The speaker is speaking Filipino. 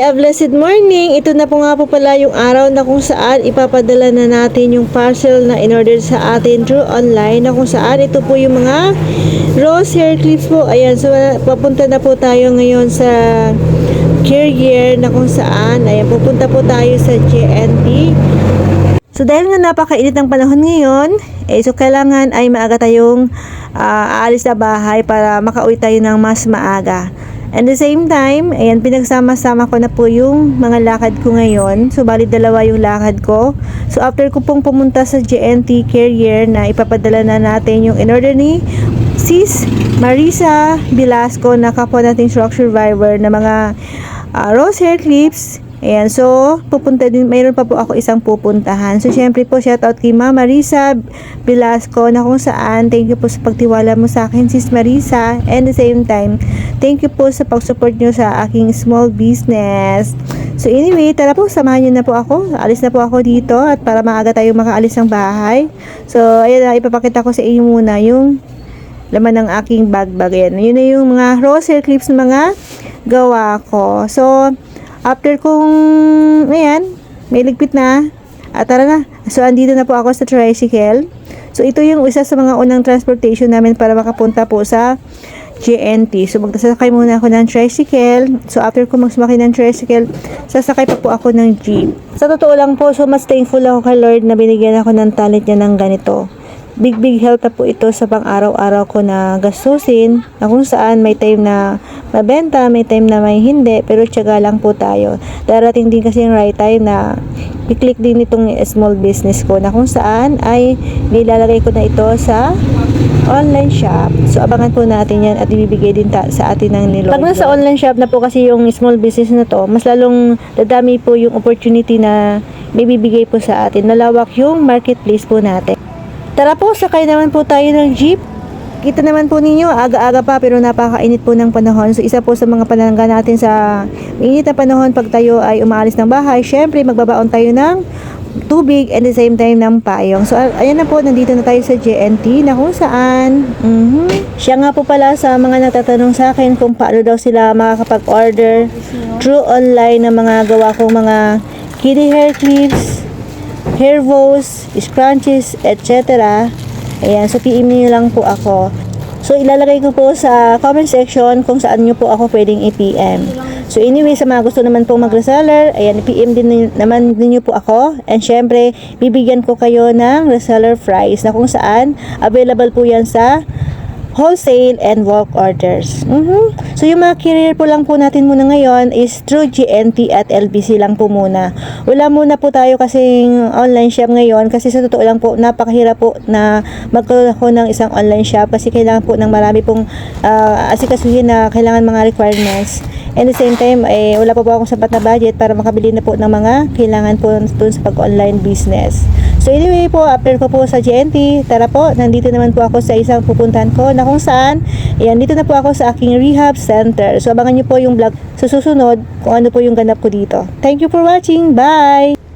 a blessed morning. Ito na po nga po pala yung araw na kung saan ipapadala na natin yung parcel na in-order sa atin through online na kung saan ito po yung mga rose hair clips po. Ayan, so papunta na po tayo ngayon sa carrier na kung saan. Ayan, pupunta po tayo sa JNT. So dahil nga napakainit ng panahon ngayon, eh, so kailangan ay maaga tayong ah, aalis sa bahay para makauwi tayo ng mas maaga. And the same time, ayan, pinagsama-sama ko na po yung mga lakad ko ngayon. So, bali dalawa yung lakad ko. So, after ko pong pumunta sa JNT Carrier na ipapadala na natin yung in-order ni Sis Marisa Velasco na kapwa nating shock survivor na mga ah, rose hair clips. Ayan, so pupunta din, mayroon pa po ako isang pupuntahan. So syempre po, shout out kay Mama Marisa Velasco na kung saan, thank you po sa pagtiwala mo sa akin, Sis Marisa. And the same time, thank you po sa pag-support nyo sa aking small business. So anyway, tara po, samahan nyo na po ako. Alis na po ako dito at para maaga tayo makaalis ng bahay. So, ayan na, ipapakita ko sa inyo muna yung laman ng aking bag bag. Ayan, yun na yung mga rose hair clips na mga gawa ko. So, after kong, ayan, may ligpit na. At tara na. So, andito na po ako sa tricycle. So, ito yung isa sa mga unang transportation namin para makapunta po sa JNT. So, magsasakay muna ako ng tricycle. So, after ko magsumakay ng tricycle, sasakay pa po ako ng jeep. Sa totoo lang po, so mas thankful ako kay Lord na binigyan ako ng talent niya ng ganito. Big big help na po ito sa pang araw-araw ko na gastusin na kung saan may time na mabenta, may time na may hindi, pero tiyaga lang po tayo. Darating din kasi yung right time na i-click din itong small business ko na kung saan ay nilalagay ko na ito sa online shop. So, abangan po natin yan at ibibigay din ta- sa atin ng nilog. Pag nasa online shop na po kasi yung small business na to, mas lalong dadami po yung opportunity na bibigay po sa atin. Nalawak yung marketplace po natin. Tara po, sakay naman po tayo ng jeep. Kita naman po ninyo, aga-aga pa pero napakainit po ng panahon. So isa po sa mga panangga natin sa mainit na panahon pag tayo ay umaalis ng bahay, syempre magbabaon tayo ng tubig and the same time ng payong. So ayan na po, nandito na tayo sa JNT na kung saan. mhm. Siya nga po pala sa mga natatanong sa akin kung paano daw sila makakapag-order through online ng mga gawa kong mga kitty hair clips, hair bows, scrunchies, etc. Ayan, so PM niyo lang po ako. So ilalagay ko po sa comment section kung saan niyo po ako pwedeng i-PM. So anyway, sa mga gusto naman pong mag-reseller, ayan, i-PM din naman ninyo po ako. And syempre, bibigyan ko kayo ng reseller price na kung saan available po yan sa wholesale and bulk orders. Mhm. So yung mga carrier po lang po natin muna ngayon is through GNT at LBC lang po muna. Wala muna po tayo kasing online shop ngayon kasi sa totoo lang po napakahirap po na magkaroon ng isang online shop kasi kailangan po ng marami pong ah, asikasuhin na kailangan mga requirements. And the same time, eh, wala pa po akong sapat na budget para makabili na po ng mga kailangan po dun sa pag-online business. So anyway po, after ko po sa GNT, tara po, nandito naman po ako sa isang pupuntahan ko na kung saan, ayan, dito na po ako sa aking rehab center. So abangan nyo po yung vlog sa susunod kung ano po yung ganap ko dito. Thank you for watching. Bye!